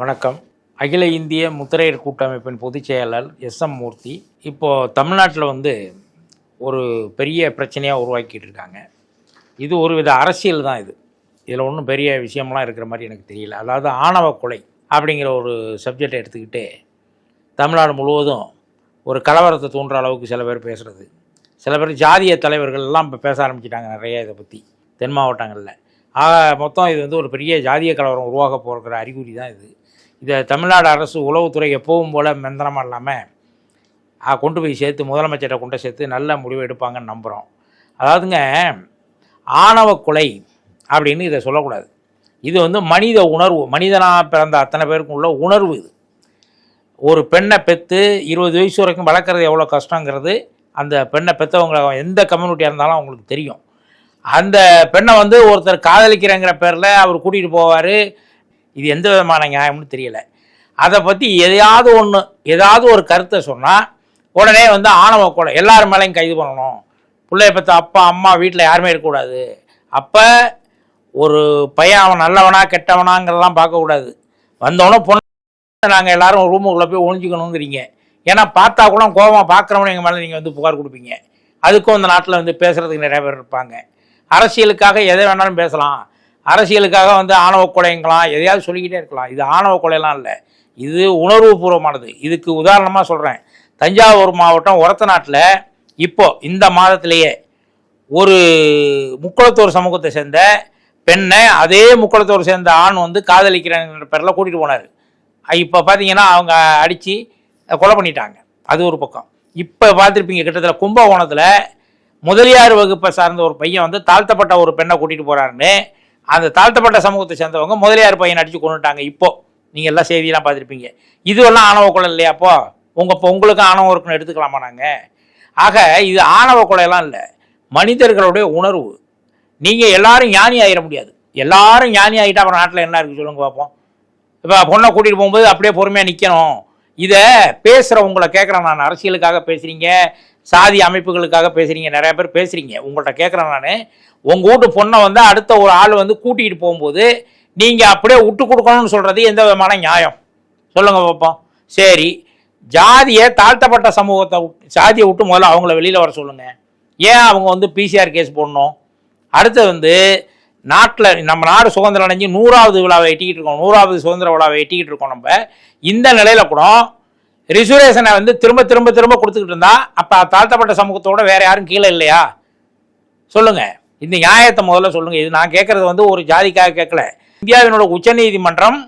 வணக்கம். அகில இந்திய முத்திரையர் கூட்டமைப்பின் பொதுச் செயலர் எஸ் எம் மூர்த்தி இப்போது தமிழ்நாட்டில் வந்து ஒரு பெரிய பிரச்சனையாக உருவாக்கிட்டு இருக்காங்க. இது ஒரு வித அரசியல் தான் இது. இதில் ஒன்றும் பெரிய விஷயம்லாம் இருக்கிற மாதிரி எனக்கு தெரியல. அதாவது ஆணவ கொலை அப்படிங்கிற ஒரு சப்ஜெக்டை எடுத்துக்கிட்டு தமிழ்நாடு முழுவதும் ஒரு கலவரத்தை தூண்டுற அளவுக்கு சில பேர் பேசுகிறது சில பேர் ஜாதிய தலைவர்கள் எல்லாம் இப்போ பேச ஆரம்பிச்சிட்டாங்க நிறைய இதை பற்றி தென் மாவட்டங்களில். ஆக மொத்தம் இது வந்து ஒரு பெரிய ஜாதிய கலவரம் உருவாக போகிற அறிகுறி தான் இது. இதை தமிழ்நாடு அரசு உளவுத்துறை எப்பவும் போல் மெந்தனமாக இல்லாமல் கொண்டு போய் சேர்த்து முதலமைச்சர்கிட்ட கொண்டு சேர்த்து நல்ல முடிவு எடுப்பாங்கன்னு நம்புகிறோம் அதாவதுங்க ஆணவ கொலை அப்படின்னு இதை சொல்லக்கூடாது. இது வந்து மனித உணர்வு மனிதனாக பிறந்த அத்தனை பேருக்கும் உள்ள உணர்வு இது. ஒரு பெண்ணை பெற்று இருபது வயசு வரைக்கும் வளர்க்குறது எவ்வளோ கஷ்டங்கிறது அந்த பெண்ணை பெற்றவங்க எந்த கம்யூனிட்டியாக இருந்தாலும் அவங்களுக்கு தெரியும். அந்த பெண்ணை வந்து ஒருத்தர் காதலிக்கிறேங்கிற பேரில் அவர் கூட்டிகிட்டு போவார். இது எந்த விதமான நியாயம்னு தெரியல. அதை பற்றி எதையாவது ஒன்று ஏதாவது ஒரு கருத்தை சொன்னால் உடனே வந்து ஆணவ கொலை எல்லார் மேலேயும் கைது பண்ணணும். பிள்ளைய பற்றி அப்பா அம்மா வீட்டில் யாருமே இருக்கக்கூடாது. அப்போ ஒரு பையன் அவன் நல்லவனா கெட்டவனாங்கிறதெல்லாம் பார்க்கக்கூடாது. வந்தவொடனே பொண்ணு நாங்கள் எல்லாரும் ரூமுக்குள்ளே போய் ஒழிஞ்சிக்கணுங்கிறீங்க ஏன்னா பார்த்தா கூட கோபம் பார்க்குறவனு எங்கள் மேலே நீங்கள் வந்து புகார் கொடுப்பீங்க. அதுக்கும் இந்த நாட்டில் வந்து பேசுகிறதுக்கு நிறைய பேர் இருப்பாங்க. அரசியலுக்காக எதை வேணாலும் பேசலாம். அரசியலுக்காக வந்து ஆணவ கொலைங்களாம் எதையாவது சொல்லிக்கிட்டே இருக்கலாம். இது ஆணவ கொலைலாம் இல்லை. இது உணர்வுபூர்வமானது. இதுக்கு உதாரணமாக சொல்கிறேன் தஞ்சாவூர் மாவட்டம் ஒரத்த நாட்டில் இப்போ இந்த மாதத்திலேயே ஒரு முக்குளத்தூர் சமூகத்தை சேர்ந்த பெண்ணை அதே முக்குளத்தூர் சேர்ந்த ஆண் வந்து காதலிக்கிறேங்கிற பேரில் கூட்டிகிட்டு போனார். இப்போ பார்த்தீங்கன்னா அவங்க அடித்து கொலை பண்ணிட்டாங்க. அது ஒரு பக்கம். இப்போ பார்த்துருப்பீங்க கிட்டத்தட்ட கும்பகோணத்தில் முதலியார் வகுப்பை சார்ந்த ஒரு பையன் வந்து தாழ்த்தப்பட்ட ஒரு பெண்ணை கூட்டிகிட்டு போகிறாருன்னு அந்த தாழ்த்தப்பட்ட சமூகத்தை சேர்ந்தவங்க முதலியார் பையன் அடித்து கொண்டுட்டாங்க இப்போ. நீங்கள் எல்லாம் செய்தியெல்லாம் பார்த்துருப்பீங்க. இதுவெல்லாம் ஆணவ கொலை இல்லையா அப்போ? உங்கள் இப்போ உங்களுக்கு ஆணவம் இருக்குன்னு எடுத்துக்கலாமா நாங்கள் ஆக இது ஆணவ கொலையெல்லாம் இல்லை. மனிதர்களுடைய உணர்வு. நீங்கள் எல்லாரும் ஞானி ஆயிட முடியாது. எல்லாரும் ஞானி ஆகிட்டா அப்புறம் நாட்டில் என்ன இருக்குது சொல்லுங்க பார்ப்போம் இப்போ பொண்ணை கூட்டிகிட்டு போகும்போது அப்படியே பொறுமையாக நிற்கணும் இதை பேசுகிற உங்களை கேட்குறேன் நான். அரசியலுக்காக பேசுகிறீங்க சாதி அமைப்புகளுக்காக பேசுகிறீங்க நிறைய பேர் பேசுகிறீங்க உங்கள்கிட்ட கேட்குறேன் நான். உங்கள் வீட்டு பொண்ணை வந்து அடுத்த ஒரு ஆள் வந்து கூட்டிகிட்டு போகும்போது நீங்கள் அப்படியே விட்டு கொடுக்கணும்னு சொல்கிறது எந்த விதமான நியாயம்? சொல்லுங்கள் பார்ப்போம் சரி. ஜாதியை தாழ்த்தப்பட்ட சமூகத்தை சாதியை விட்டு முதல்ல அவங்கள வெளியில் வர சொல்லுங்கள் ஏன் அவங்க வந்து பிசிஆர் கேஸ் போடணும்? அடுத்து வந்து நாட்டில் நம்ம நாடு சுதந்திரம் அடைஞ்சு நூறாவது விழாவை எட்டிக்கிட்டு இருக்கோம். நூறாவது சுதந்திர விழாவை எட்டிக்கிட்டு இருக்கோம் நம்ம. இந்த நிலையில் கூட ரிசர்வேஷனை வந்து திரும்ப திரும்ப திரும்ப கொடுத்துக்கிட்டு இருந்தா அப்போ தாழ்த்தப்பட்ட சமூகத்தோட வேற யாரும் கீழே இல்லையா? சொல்லுங்க. இந்த நியாயத்தை முதல்ல சொல்லுங்க. இது நான் கேட்கறது வந்து ஒரு ஜாதிக்காக கேட்கல இந்தியாவினோட உச்சநீதிமன்றம்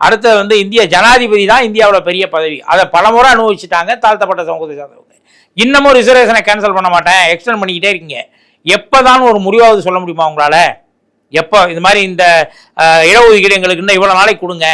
அடுத்தது வந்து இந்திய ஜனாதிபதி தான் இந்தியாவோட பெரிய பதவி. அதை பலமுறை அனுபவிச்சுட்டாங்க தாழ்த்தப்பட்ட சமூகத்தை சார்ந்தவங்க. இன்னமும் ரிசர்வேஷனை கேன்சல் பண்ண மாட்டேன். எக்ஸ்டெண்ட் பண்ணிக்கிட்டே இருக்கீங்க. எப்போதான் ஒரு முடிவாவது சொல்ல முடியுமா உங்களால? எப்போ இது மாதிரி இந்த இடஒதுக்கீடு எங்களுக்கு இன்னும் இவ்வளோ நாளைக்கு கொடுங்க.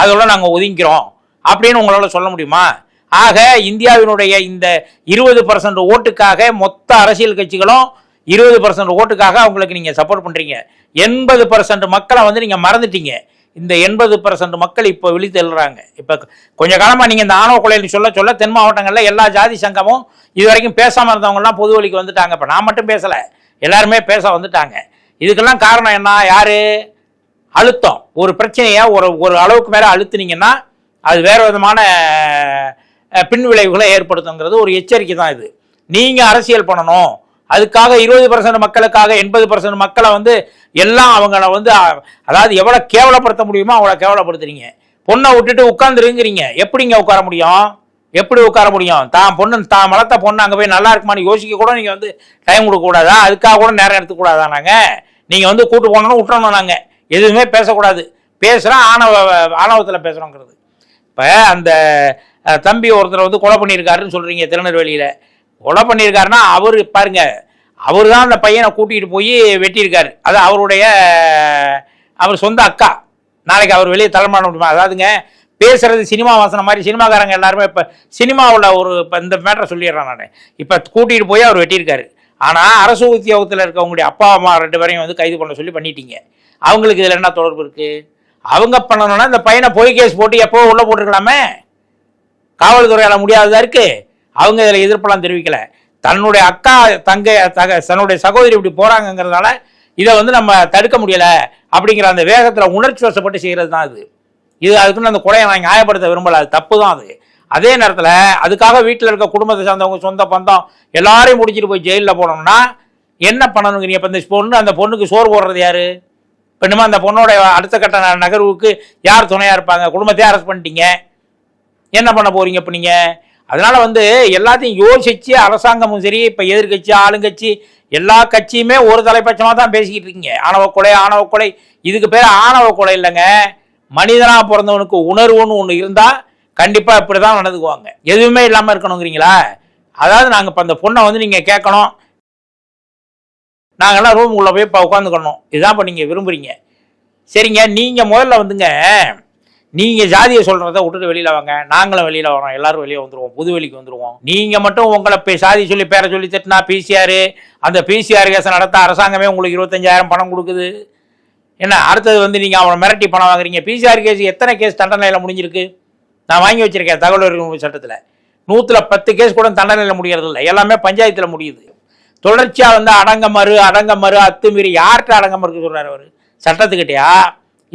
அதோட நாங்கள் ஒதுங்கிக்கிறோம். அப்படின்னு உங்களால் சொல்ல முடியுமா? ஆக இந்தியாவினுடைய இந்த இருபது பர்சன்ட் ஓட்டுக்காக மொத்த அரசியல் கட்சிகளும் இருபது பர்சன்ட் ஓட்டுக்காக அவங்களுக்கு நீங்கள் சப்போர்ட் பண்ணுறீங்க எண்பது பர்சன்ட் மக்களை வந்து நீங்கள் மறந்துட்டீங்க. இந்த எண்பது பர்சன்ட் மக்கள் இப்போ விழித்து எழுறாங்க இப்போ கொஞ்ச காலமாக நீங்கள் இந்த ஆணவ கொலைன்னு சொல்ல சொல்ல தென் மாவட்டங்களில் எல்லா ஜாதி சங்கமும் இது வரைக்கும் பேசாமல் இருந்தவங்கலாம் பொது வழிக்கு வந்துட்டாங்க. இப்போ நான் மட்டும் பேசலை. எல்லாருமே பேச வந்துட்டாங்க. இதுக்கெல்லாம் காரணம் என்ன? யார்? அழுத்தம். ஒரு பிரச்சனையை ஒரு ஒரு அளவுக்கு மேலே அழுத்துனீங்கன்னா அது வேறு விதமான பின் விளைவுகளை ஏற்படுத்துங்கிறது ஒரு எச்சரிக்கை தான் இது. நீங்கள் அரசியல் பண்ணணும். அதுக்காக இருபது பர்சன்ட் மக்களுக்காக எண்பது பர்சன்ட் மக்களை வந்து எல்லாம் அவங்கள வந்து அதாவது எவ்வளோ கேவலப்படுத்த முடியுமோ அவ்வளோ கேவலப்படுத்துறீங்க. பொண்ணை விட்டுட்டு உட்காந்துருங்கிறீங்க எப்படிங்க உட்கார முடியும்? எப்படி உட்கார முடியும்? தான் பொண்ணு தான் வளர்த்த பொண்ணு அங்கே போய் நல்லா இருக்குமான்னு யோசிக்க கூட நீங்கள் வந்து டைம் கொடுக்கக்கூடாதா? அதுக்காக கூட நேரம் எடுத்துக்கூடாதா நாங்கள் நீங்கள் வந்து கூட்டு போனோன்னு விட்டணும் நாங்கள் எதுவுமே பேசக்கூடாது. பேசுகிறோம் ஆணவ ஆணவத்தில் பேசுகிறோங்கிறது இப்போ அந்த தம்பி ஒருத்தர் வந்து கொலை பண்ணியிருக்காருன்னு சொல்கிறீங்க திருநெல்வேலியில். கொலை பண்ணியிருக்காருன்னா அவர் பாருங்க அவர் தான் அந்த பையனை கூட்டிகிட்டு போய் வெட்டியிருக்காரு. அது அவருடைய அவர் சொந்த அக்கா. நாளைக்கு அவர் வெளியே தலைமையான முடியுமா? அதாவதுங்க பேசுறது சினிமா வாசனை மாதிரி சினிமாக்காரங்க எல்லாருமே இப்போ சினிமாவில் ஒரு இப்போ இந்த மேட்டரை சொல்லிடுறேன் நான். இப்போ கூட்டிகிட்டு போய் அவர் வெட்டியிருக்காரு. ஆனால் அரசு உத்தியோகத்தில் இருக்கவங்களுடைய அப்பா அம்மா ரெண்டு பேரையும் வந்து கைது பண்ண சொல்லி பண்ணிட்டீங்க. அவங்களுக்கு இதில் என்ன தொடர்பு இருக்குது அவங்க பண்ணணும்னா இந்த பையனை பொய் கேஸ் போட்டு எப்போ உள்ளே போட்டிருக்கலாமே? காவல்துறையால் முடியாததா இருக்கு? அவங்க இதில் எதிர்ப்பெல்லாம் தெரிவிக்கல. தன்னுடைய அக்கா தங்க தக தன்னுடைய சகோதரி இப்படி போறாங்கங்கிறதுனால இதை வந்து நம்ம தடுக்க முடியல அப்படிங்கிற அந்த வேகத்தில் உணர்ச்சி வசப்பட்டு செய்கிறது தான் இது இது அதுக்குன்னு அந்த குறையை நான் நியாயப்படுத்த விரும்பல. அது தப்பு தான் அது. அதே நேரத்தில் அதுக்காக வீட்டில் இருக்க குடும்பத்தை சார்ந்தவங்க சொந்த பந்தம் எல்லாரையும் முடிச்சுட்டு போய் ஜெயிலில் போனோம்னா என்ன பண்ணணுங்கிறீங்க இப்போ இந்த பொண்ணு அந்த பொண்ணுக்கு சோறு போடுறது யாரு? இப்போ இனிமே அந்த பொண்ணோட அடுத்த கட்ட நகர்வுக்கு யார் துணையாக இருப்பாங்க? குடும்பத்தையே அரெஸ்ட் பண்ணிட்டீங்க. என்ன பண்ண போறீங்க இப்போ நீங்கள் அதனால வந்து எல்லாத்தையும் யோசிச்சு அரசாங்கமும் சரி இப்போ எதிர்க்கட்சி ஆளுங்கட்சி எல்லா கட்சியுமே ஒரு தலைப்பட்சமாக தான் பேசிக்கிட்டு இருக்கீங்க. ஆணவ கொலை ஆணவ கொலை. இதுக்கு பேர் ஆணவ கொலை இல்லைங்க. மனிதனாக பிறந்தவனுக்கு உணர்வுன்னு ஒன்று இருந்தால் கண்டிப்பாக இப்படி தான் நடந்துக்குவாங்க. எதுவுமே இல்லாமல் இருக்கணுங்கிறீங்களா? அதாவது நாங்கள் இப்போ அந்த பொண்ணை வந்து நீங்கள் கேட்கணும். நாங்கள்லாம் ரூமுக்குள்ளே போய் இப்போ உட்காந்துக்கணும் இதுதான் இப்போ நீங்கள் விரும்புகிறீங்க சரிங்க நீங்கள் முதல்ல வந்துங்க. நீங்கள் ஜாதியை சொல்கிறத விட்டுட்டு வெளியில் வாங்க. நாங்களும் வெளியில் வரோம் எல்லாரும் வெளியே வந்துருவோம். புது வெளிக்கு வந்துருவோம். நீங்கள் மட்டும் உங்களை போய் சாதி சொல்லி பேரை சொல்லி திட்டினா பிசிஆர் அந்த பிசிஆர் கேஸை நடத்த அரசாங்கமே உங்களுக்கு இருபத்தஞ்சாயிரம் பணம் கொடுக்குது. என்ன? அடுத்தது வந்து நீங்கள் அவனை மிரட்டி பணம் வாங்குறீங்க. பிசிஆர் கேஸ் எத்தனை கேஸ் தண்டனையில் முடிஞ்சிருக்கு? நான் வாங்கி வச்சிருக்கேன் தகவல் உரிமை சட்டத்தில். நூற்றில் பத்து கேஸ் கூட தண்டனையில் முடியறது இல்லை எல்லாமே பஞ்சாயத்தில் முடியுது. தொடர்ச்சியாக வந்து அடங்க மறு அடங்க மறு அத்துமீறி யார்கிட்ட அடங்க மறுக்கு சொல்கிறார் அவர்? சட்டத்துக்கிட்டையா?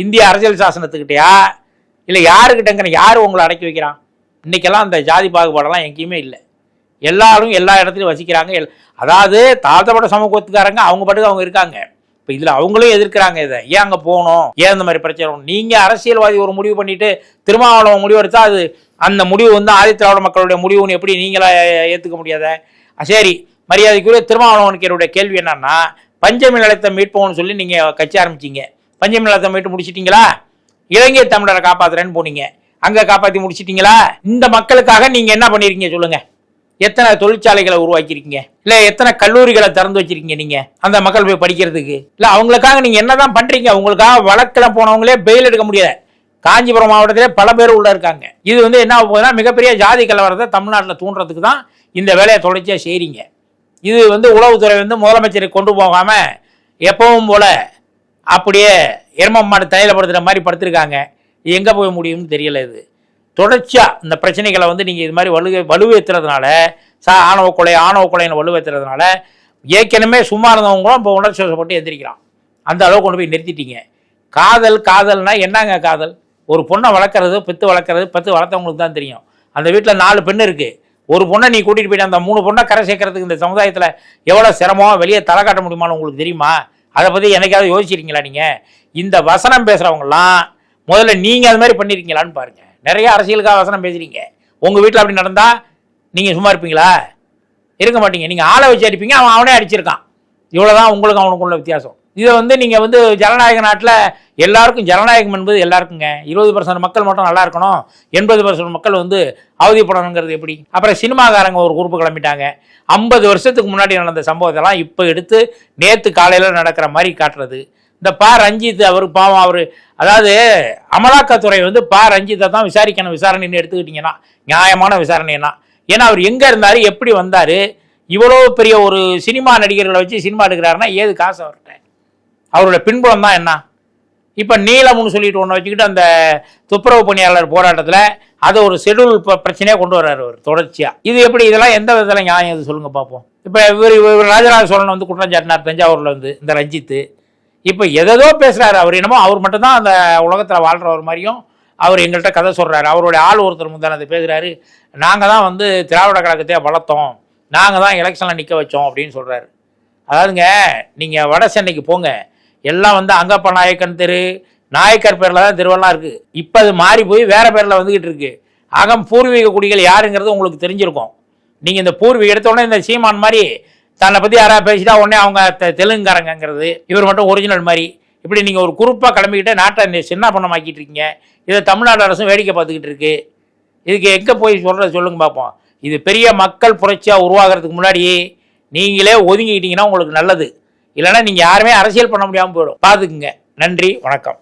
இந்திய அரசியல் சாசனத்துக்கிட்டயா? இல்லை யாருக்கிட்டங்கிற யார் உங்களை அடக்கி வைக்கிறான்? இன்னைக்கெல்லாம் அந்த ஜாதி பாகுபாடெல்லாம் எங்கேயுமே இல்லை. எல்லாரும் எல்லா இடத்துலையும் வசிக்கிறாங்க. எல் அதாவது தாழ்த்தப்பட்ட சமூகத்துக்காரங்க அவங்க பாட்டுக்கு அவங்க இருக்காங்க. இப்போ இதில் அவங்களும் எதிர்க்கிறாங்க இதை. ஏன் அங்கே போகணும்? ஏன் இந்த மாதிரி பிரச்சனை நீங்கள் அரசியல்வாதி ஒரு முடிவு பண்ணிட்டு திருமாவளவன் முடிவு எடுத்தா அது அந்த முடிவு வந்து ஆதித்திராவிட மக்களுடைய முடிவுன்னு எப்படி நீங்களா ஏற்றுக்க முடியாத? சரி. மரியாதைக்குரிய திருமாவளவனுக்கு என்னுடைய கேள்வி என்னன்னா பஞ்சமி நிலத்தை மீட்போம்னு சொல்லி நீங்கள் கட்சி ஆரம்பிச்சீங்க. பஞ்சமி நிலத்தை மீட்டு முடிச்சிட்டிங்களா? இலங்கை தமிழரை காப்பாத்துறேன்னு போனீங்க. அங்கே காப்பாற்றி முடிச்சிட்டீங்களா? இந்த மக்களுக்காக நீங்கள் என்ன பண்ணிருக்கீங்க சொல்லுங்க. எத்தனை தொழிற்சாலைகளை உருவாக்கியிருக்கீங்க? இல்லை எத்தனை கல்லூரிகளை திறந்து வச்சிருக்கீங்க நீங்க? அந்த மக்கள் போய் படிக்கிறதுக்கு. இல்லை அவங்களுக்காக நீங்க என்னதான் பண்றீங்க? அவங்களுக்காக வழக்கில் போனவங்களே பெயில் எடுக்க முடியல. காஞ்சிபுரம் மாவட்டத்திலே பல பேர் உள்ள இருக்காங்க. இது வந்து என்ன போகுதுன்னா மிகப்பெரிய ஜாதி கலவரத்தை தமிழ்நாட்டில் தூண்டுறதுக்கு தான் இந்த வேலையை தொடர்ச்சியாக செய்கிறீங்க இது வந்து உளவுத்துறை வந்து முதலமைச்சரை கொண்டு போகாமல் எப்பவும் போல அப்படியே எருமம்மாடு மாடு படுத்துகிற மாதிரி படுத்திருக்காங்க. எங்கே போய் முடியும்னு தெரியல இது. தொடர்ச்சியாக இந்த பிரச்சனைகளை வந்து நீங்கள் இது மாதிரி வலு வலுவேற்றுறதுனால சா ஆணவ கொலை ஆணவ கொலைன்னு வலுவேற்றுறதுனால ஏற்கனவே சும்மா இருந்தவங்களும் இப்போ உணர்ச்சி வசப்பட்டு எந்திரிக்கிறான் அந்த அளவுக்கு கொண்டு போய் நிறுத்திட்டீங்க. காதல் காதல்னா என்னங்க காதல்? ஒரு பொண்ணை வளர்க்குறது பெத்து வளர்க்குறது பெத்து வளர்த்தவங்களுக்கு தான் தெரியும். அந்த வீட்டில் நாலு பெண் இருக்குது ஒரு பொண்ணை நீ கூட்டிகிட்டு போயிட்டு அந்த மூணு பொண்ணை கரை சேர்க்கறதுக்கு இந்த சமுதாயத்தில் எவ்வளோ சிரமம் வெளியே தலை காட்ட முடியுமான்னு உங்களுக்கு தெரியுமா? அதை பற்றி என்னைக்காவது யோசிச்சிருக்கீங்களா நீங்கள் இந்த வசனம் பேசுகிறவங்களாம் முதல்ல நீங்கள் அது மாதிரி பண்ணியிருக்கீங்களான்னு பாருங்கள் நிறைய அரசியலுக்காக வசனம் பேசுகிறீங்க உங்கள் வீட்டில் அப்படி நடந்தால் நீங்கள் சும்மா இருப்பீங்களா? இருக்க மாட்டீங்க. நீங்கள் ஆளை வச்சு அடிப்பீங்க. அவன் அவனே அடிச்சிருக்கான். இவ்வளோதான் உங்களுக்கும் அவனுக்குள்ள வித்தியாசம். இதை வந்து நீங்கள் வந்து ஜனநாயக நாட்டில் எல்லாருக்கும் ஜனநாயகம் என்பது எல்லாருக்குங்க. இருபது பர்சன்ட் மக்கள் மட்டும் நல்லா இருக்கணும். எண்பது பர்சன்ட் மக்கள் வந்து அவதிப்படணுங்கிறது எப்படி? அப்புறம் சினிமாக்காரங்க ஒரு குரூப்பு கிளம்பிட்டாங்க. ஐம்பது வருஷத்துக்கு முன்னாடி நடந்த சம்பவத்தெல்லாம் இப்போ எடுத்து நேற்று காலையில் நடக்கிற மாதிரி காட்டுறது. இந்த பா. ரஞ்சித் அவர் பாவம் அவர். அதாவது அமலாக்கத்துறை வந்து பா. ரஞ்சித்தை தான் விசாரிக்கணும். விசாரணைன்னு எடுத்துக்கிட்டிங்கன்னா நியாயமான விசாரணைன்னா. ஏன்னா அவர் எங்கே இருந்தார்? எப்படி வந்தார்? இவ்வளோ பெரிய ஒரு சினிமா நடிகர்களை வச்சு சினிமா எடுக்கிறாருன்னா ஏது காசு அவர்கிட்ட? அவரோட பின்புலம் தான் என்ன? இப்போ நீலம்னு சொல்லிட்டு ஒன்று வச்சுக்கிட்டு அந்த துப்புரவு பணியாளர் போராட்டத்தில் அதை ஒரு ஷெடியூல் பிரச்சனையாக கொண்டு வர்றாரு அவர் தொடர்ச்சியாக இது எப்படி? இதெல்லாம் எந்த விதத்தில் நியாயம்? இது சொல்லுங்கள் பார்ப்போம் இப்போ இவர் இவர் ராஜராஜ சோழன் வந்து குற்றஞ்சாட்டினார் தஞ்சாவூரில் வந்து இந்த ரஞ்சித்து. இப்போ எதேதோ பேசுகிறாரு அவர் என்னமோ அவர் மட்டும்தான் அந்த உலகத்தில் வாழ்கிறவர் மாதிரியும் அவர் எங்கள்கிட்ட கதை சொல்கிறாரு அவருடைய ஆள் ஒருத்தர் முந்தானது பேசுகிறாரு நாங்கள் தான் வந்து திராவிட கழகத்தையே வளர்த்தோம். நாங்கள் தான் எலெக்ஷனில் நிற்க வச்சோம் அப்படின்னு சொல்கிறாரு அதாவதுங்க நீங்கள் வட சென்னைக்கு போங்க. எல்லாம் வந்து அங்கப்ப நாயக்கன் தெரு நாயக்கர் பேரில் தான் தெருவெல்லாம் இருக்குது இப்போ அது மாறி போய் வேறு பேரில் வந்துக்கிட்டு இருக்கு. அகம் பூர்வீக குடிகள் யாருங்கிறது உங்களுக்கு தெரிஞ்சிருக்கும். நீங்கள் இந்த பூர்வீக எடுத்த உடனே இந்த சீமான் மாதிரி தன்னை பற்றி யாராவது பேசிட்டா உடனே அவங்க தெ- தெலுங்குக்காரங்கங்கிறது இவர் மட்டும் ஒரிஜினல் மாதிரி. இப்படி நீங்கள் ஒரு குறிப்பாக கிளம்பிக்கிட்டே நாட்டை இந்த சின்ன பண்ணமாக்கிட்டு இருக்கீங்க. இதை தமிழ்நாடு அரசும் வேடிக்கை பார்த்துக்கிட்டு இருக்கு. இதுக்கு எங்கே போய் சொல்கிறத சொல்லுங்க பார்ப்போம் இது பெரிய மக்கள் புரட்சியாக உருவாகிறதுக்கு முன்னாடி நீங்களே ஒதுங்கிக்கிட்டீங்கன்னா உங்களுக்கு நல்லது. இல்லைன்னா நீங்கள் யாருமே அரசியல் பண்ண முடியாமல் போயிடும். பார்த்துக்குங்க நன்றி வணக்கம்.